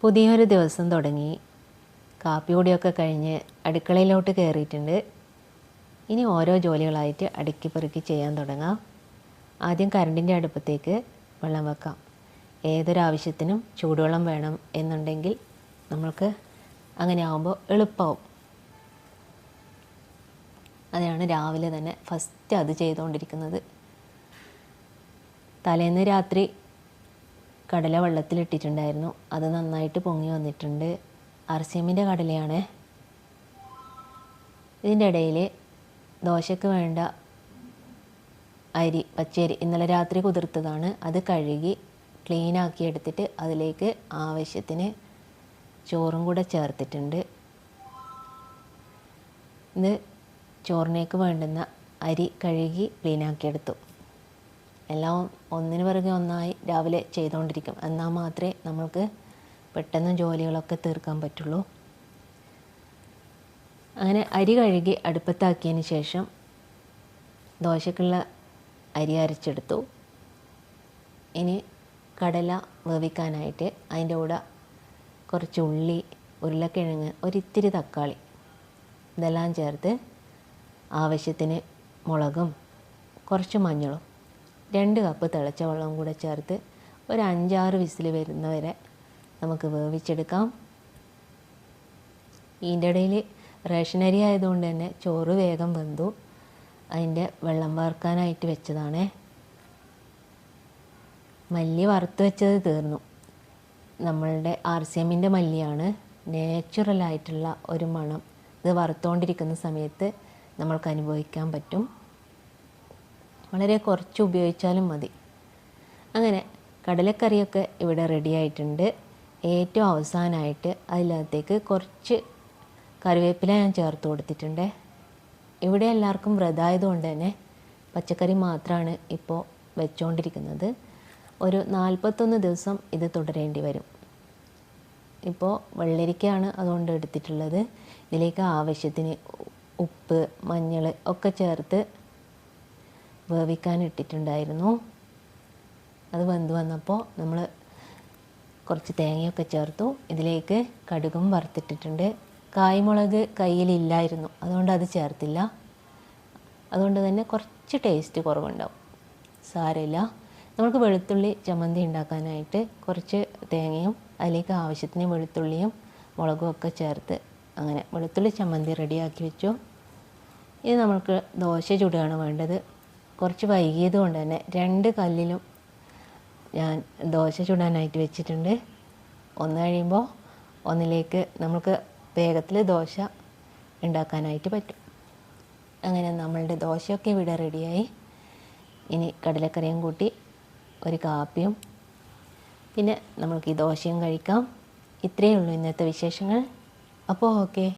പുതിയൊരു ദിവസം തുടങ്ങി. കാപ്പി കൂടിയൊക്കെ കഴിഞ്ഞ് അടുക്കളയിലോട്ട് കയറിയിട്ടുണ്ട്. ഇനി ഓരോ ജോലികളായിട്ട് അടുക്കി പെറുക്കി ചെയ്യാൻ തുടങ്ങാം. ആദ്യം കറണ്ടിന്റെ അടുപ്പത്തേക്ക് വെള്ളം വെക്കാം. ഏതൊരാവശ്യത്തിനും ചൂടുവെള്ളം വേണം എന്നുണ്ടെങ്കിൽ നമ്മൾക്ക് അങ്ങനെ ആകുമ്പോൾ എളുപ്പമാവും അതാണ് രാവിലെ തന്നെ ഫസ്റ്റ് അത് ചെയ്തുകൊണ്ടിരിക്കുന്നത്. തലേന്ന് രാത്രി കടല വെള്ളത്തിലിട്ടിട്ടുണ്ടായിരുന്നു അത് നന്നായിട്ട് പൊങ്ങി വന്നിട്ടുണ്ട്. അർസ്യമിന്റെ കടലയാണ്. ഇതിന്റെ ഇടയിൽ ദോശയ്ക്ക് വേണ്ട അരി പച്ചരി ഇന്നലെ രാത്രി കുതിർത്തതാണ്. അത് കഴുകി ക്ലീൻ ആക്കി എടുത്തിട്ട് അതിലേക്ക് ആവശ്യത്തിന് ചോറും കൂടെ ചേർത്തിട്ടുണ്ട്. ഇത് ചോറിനേക്ക് വേണ്ടുന്ന അരി കഴുകി ക്ലീനാക്കിയെടുത്തു എല്ലാം ഒന്നിനു പിറകെ ഒന്നായി രാവിലെ ചെയ്തുകൊണ്ടിരിക്കും. എന്നാൽ മാത്രമേ നമ്മൾക്ക് പെട്ടെന്ന് ജോലികളൊക്കെ തീർക്കാൻ പറ്റുള്ളൂ. അങ്ങനെ അരി കഴുകി അടുപ്പത്താക്കിയതിന് ശേഷം ദോശക്കുള്ള അരി അരച്ചെടുത്തു. ഇനി കടല വേവിക്കാനായിട്ട് അതിന്റെ കൂടെ കുറച്ച് ഉള്ളി ഉരുളക്കിഴങ്ങ് ഒരിത്തിരി തക്കാളി ഇതെല്ലാം ചേർത്ത് ആവശ്യത്തിന് മുളകും കുറച്ച് മഞ്ഞളും രണ്ട് കപ്പ് തിളച്ച വെള്ളം കൂടെ ചേർത്ത് ഒരു അഞ്ചാറ് വിസിൽ വരുന്നവരെ നമുക്ക് വേവിച്ചെടുക്കാം. ഇതിന്റെ ഇടയിൽ റേഷൻ അരി ആയതുകൊണ്ട് തന്നെ ചോറ് വേഗം വെന്തു. അതിന്റെ വെള്ളം വറുക്കാനായിട്ട് വെച്ചതാണേ. മല്ലി വറുത്ത് വെച്ചത് തീർന്നു. നമ്മളുടെ ആർ സി എമ്മിന്റെ മല്ലിയാണ് നാച്ചുറലായിട്ടുള്ള ഒരു മണം. ഇത് വറുത്തുകൊണ്ടിരിക്കുന്ന സമയത്ത് നമ്മൾക്ക് അനുഭവിക്കാൻ പറ്റും. വളരെ കുറച്ച് ഉപയോഗിച്ചാലും മതി. അങ്ങനെ കടലക്കറിയൊക്കെ ഇവിടെ റെഡിയായിട്ടുണ്ട് ഏറ്റവും അവസാനമായിട്ട് അതിനകത്തേക്ക് കുറച്ച് കറിവേപ്പില ഞാൻ ചേർത്ത് കൊടുത്തിട്ടുണ്ട്. ഇവിടെ എല്ലാവർക്കും വ്രതമായതുകൊണ്ട് തന്നെ പച്ചക്കറി മാത്രമാണ് ഇപ്പോൾ വെച്ചുകൊണ്ടിരിക്കുന്നത് ഒരു നാൽപ്പത്തൊന്ന് ദിവസം ഇത് തുടരേണ്ടി വരും. ഇപ്പോൾ വെള്ളരിക്കയാണ് അതുകൊണ്ട് എടുത്തിട്ടുള്ളത്. ഇതിലേക്ക് ആവശ്യത്തിന് ഉപ്പ് മഞ്ഞൾ ഒക്കെ ചേർത്ത് വേവിക്കാൻ ഇട്ടിട്ടുണ്ടായിരുന്നു അത് വെന്ത് വന്നപ്പോൾ നമ്മൾ കുറച്ച് തേങ്ങയൊക്കെ ചേർത്തു. ഇതിലേക്ക് കടുകും വറുത്തിട്ടിട്ടുണ്ട്. കായ്മുളക് കയ്യിലില്ലായിരുന്നു. അതുകൊണ്ട് അത് ചേർത്തില്ല. അതുകൊണ്ട് തന്നെ കുറച്ച് ടേസ്റ്റ് കുറവുണ്ടാവും. സാരമില്ല. നമുക്ക് വെളുത്തുള്ളി ചമ്മന്തി ഉണ്ടാക്കാനായിട്ട് കുറച്ച് തേങ്ങയും അതിലേക്ക് ആവശ്യത്തിന് വെളുത്തുള്ളിയും മുളകും ഒക്കെ ചേർത്ത് അങ്ങനെ വെളുത്തുള്ളി ചമ്മന്തി റെഡിയാക്കി വെച്ചു. ഇത് നമുക്ക് ദോശ ചുടുകയാണ് വേണ്ടത്. കുറച്ച് വൈകിയത് കൊണ്ട് തന്നെ രണ്ട് കല്ലിലും ഞാൻ ദോശ ചുടാനായിട്ട് വെച്ചിട്ടുണ്ട്. ഒന്ന് കഴിയുമ്പോൾ ഒന്നിലേക്ക് നമുക്ക് വേഗത്തിൽ ദോശ ഉണ്ടാക്കാനായിട്ട് പറ്റും. അങ്ങനെ നമ്മളുടെ ദോശയൊക്കെ ഇവിടെ റെഡിയായി. ഇനി കടലക്കറിയും കൂട്ടി ഒരു കാപ്പിയും. പിന്നെ നമ്മൾക്ക് ഈ ദോശയും കഴിക്കാം. ഇത്രയേ ഉള്ളൂ ഇന്നത്തെ വിശേഷങ്ങൾ. അപ്പോൾ ഓക്കെ.